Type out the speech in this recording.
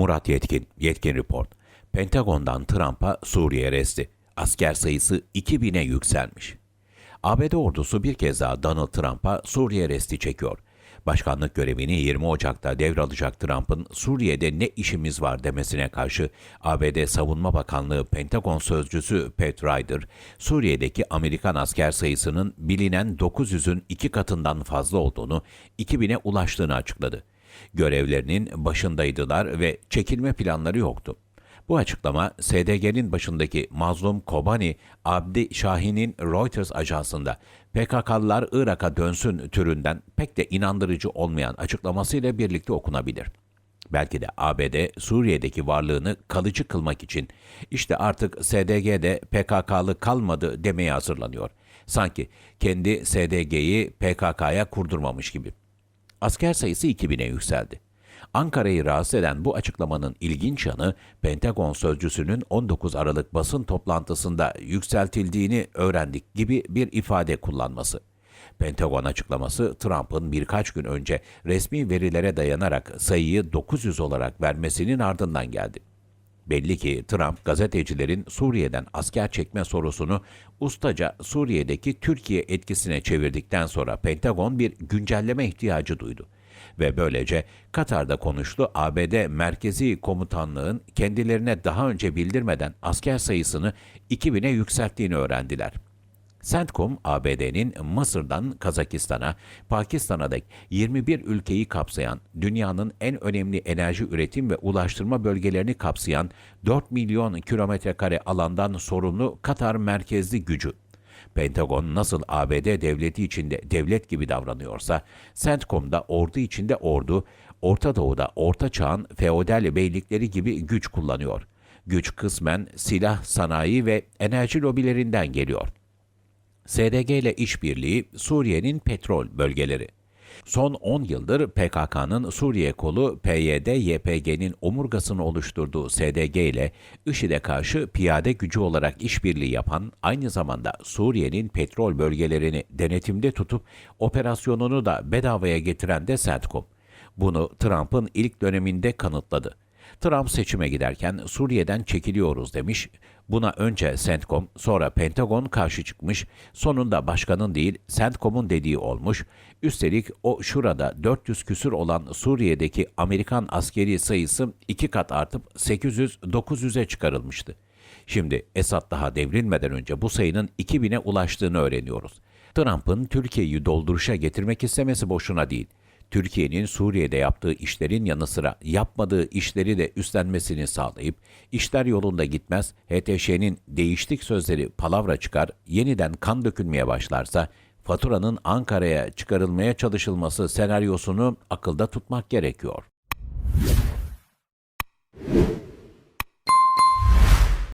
Murat Yetkin, Yetkin Report. Pentagon'dan Trump'a Suriye resti. Asker sayısı 2000'e yükselmiş. ABD ordusu bir kez daha Donald Trump'a Suriye resti çekiyor. Başkanlık görevini 20 Ocak'ta devralacak Trump'ın Suriye'de ne işimiz var demesine karşı ABD Savunma Bakanlığı Pentagon sözcüsü Pat Ryder, Suriye'deki Amerikan asker sayısının bilinen 900'ün iki katından fazla olduğunu, 2000'e ulaştığını açıkladı. Görevlerinin başındaydılar ve çekilme planları yoktu. Bu açıklama SDG'nin başındaki Mazlum Kobani Abdi Şahin'in Reuters ajansında PKK'lılar Irak'a dönsün türünden pek de inandırıcı olmayan açıklamasıyla birlikte okunabilir. Belki de ABD Suriye'deki varlığını kalıcı kılmak için işte artık SDG'de PKK'lı kalmadı demeye hazırlanıyor. Sanki kendi SDG'yi PKK'ya kurdurmamış gibi. Asker sayısı 2000'e yükseldi. Ankara'yı rahatsız eden bu açıklamanın ilginç yanı Pentagon sözcüsünün 19 Aralık basın toplantısında yükseltildiğini öğrendik gibi bir ifade kullanması. Pentagon açıklaması Trump'ın birkaç gün önce resmi verilere dayanarak sayıyı 900 olarak vermesinin ardından geldi. Belli ki Trump gazetecilerin Suriye'den asker çekme sorusunu ustaca Suriye'deki Türkiye etkisine çevirdikten sonra Pentagon bir güncelleme ihtiyacı duydu ve böylece Katar'da konuştu ABD Merkezi Komutanlığın kendilerine daha önce bildirmeden asker sayısını 2000'e yükselttiğini öğrendiler. CENTCOM, ABD'nin Mısır'dan Kazakistan'a, Pakistan'a dek 21 ülkeyi kapsayan, dünyanın en önemli enerji üretim ve ulaştırma bölgelerini kapsayan 4 milyon kilometre kare alandan sorumlu Katar merkezli gücü. Pentagon nasıl ABD devleti içinde devlet gibi davranıyorsa, CENTCOM'da ordu içinde ordu, Orta Doğu'da Orta Çağ'ın feodal beylikleri gibi güç kullanıyor. Güç kısmen silah, sanayi ve enerji lobilerinden geliyor. SDG ile işbirliği Suriye'nin petrol bölgeleri. Son 10 yıldır PKK'nın Suriye kolu PYD-YPG'nin omurgasını oluşturduğu SDG ile IŞİD'e karşı piyade gücü olarak işbirliği yapan, aynı zamanda Suriye'nin petrol bölgelerini denetimde tutup operasyonunu da bedavaya getiren de CENTCOM. Bunu Trump'ın ilk döneminde kanıtladı. Trump seçime giderken Suriye'den çekiliyoruz demiş. Buna önce CENTCOM, sonra Pentagon karşı çıkmış. Sonunda başkanın değil, CENTCOM'un dediği olmuş. Üstelik o şurada 400 küsür olan Suriye'deki Amerikan askeri sayısı iki kat artıp 800-900'e çıkarılmıştı. Şimdi Esad daha devrilmeden önce bu sayının 2000'e ulaştığını öğreniyoruz. Trump'ın Türkiye'yi dolduruşa getirmek istemesi boşuna değil. Türkiye'nin Suriye'de yaptığı işlerin yanı sıra yapmadığı işleri de üstlenmesini sağlayıp işler yolunda gitmez, HTŞ'nin değiştik sözleri palavra çıkar, yeniden kan dökülmeye başlarsa faturanın Ankara'ya çıkarılmaya çalışılması senaryosunu akılda tutmak gerekiyor.